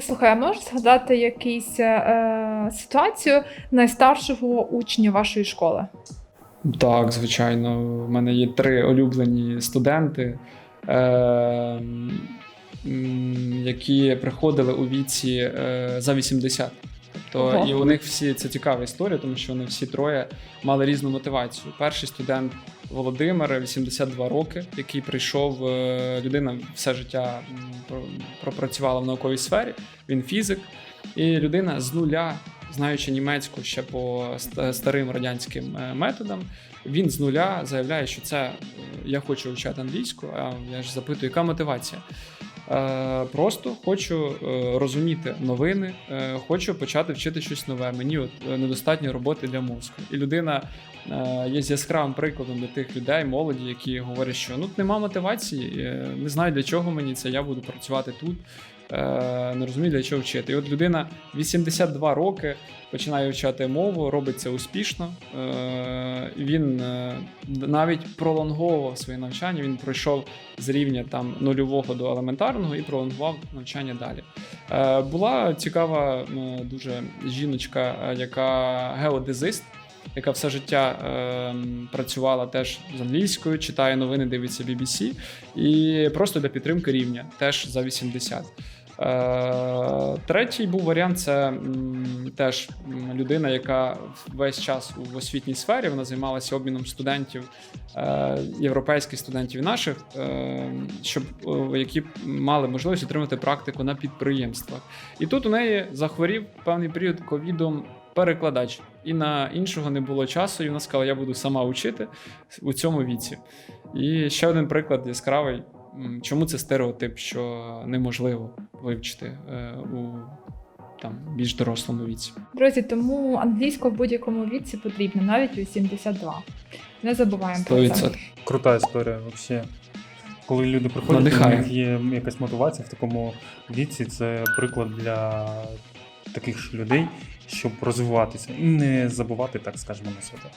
Слухай, а можеш згадати якусь е, ситуацію найстаршого учня вашої школи? Так, звичайно. У мене є три улюблені студенти, е, які приходили у віці е, за 80. Тобто, Ого. і у них всі це цікава історія, тому що вони всі троє мали різну мотивацію. Перший студент Володимир, 82 роки, який прийшов, е, людина все життя пропрацювала в науковій сфері. Він фізик, і людина з нуля, знаючи німецьку ще по старим радянським е, методам, він з нуля заявляє, що це е, я хочу вивчати англійську. А я ж запитую, яка мотивація? Е, просто хочу е, розуміти новини, е, хочу почати вчити щось нове. Мені от недостатньо роботи для мозку. І людина є з яскравим прикладом для тих людей, молоді, які говорять, що ну нема мотивації, не знаю для чого мені це. Я буду працювати тут. Е, Не розумію, для чого вчити. І от людина 82 роки починає вивчати мову, робить це успішно. Е, Він е, навіть пролонговував своє навчання. Він пройшов з рівня там нульового до елементарного і пролонгував навчання далі. Була цікава дуже жіночка, яка геодезист. Яка все життя е, працювала теж з англійською, читає новини, дивиться BBC, і просто для підтримки рівня, теж за 80. Е, третій був варіант це теж людина, яка весь час в освітній сфері вона займалася обміном студентів, е, європейських студентів наших, е, щоб які мали можливість отримати практику на підприємствах. І тут у неї захворів певний період ковідом перекладач, і на іншого не було часу. І вона сказала: я буду сама учити у цьому віці. І ще один приклад яскравий. Чому це стереотип, що неможливо вивчити е, у там більш дорослому віці? Друзі, тому англійська в будь-якому віці потрібна, навіть у 72. Не забуваємо про це. Крута історія, взагалі. Коли люди приходять, у них є якась мотивація в такому віці, це приклад для таких ж людей, щоб розвиватися і не забувати, так скажемо, на себе.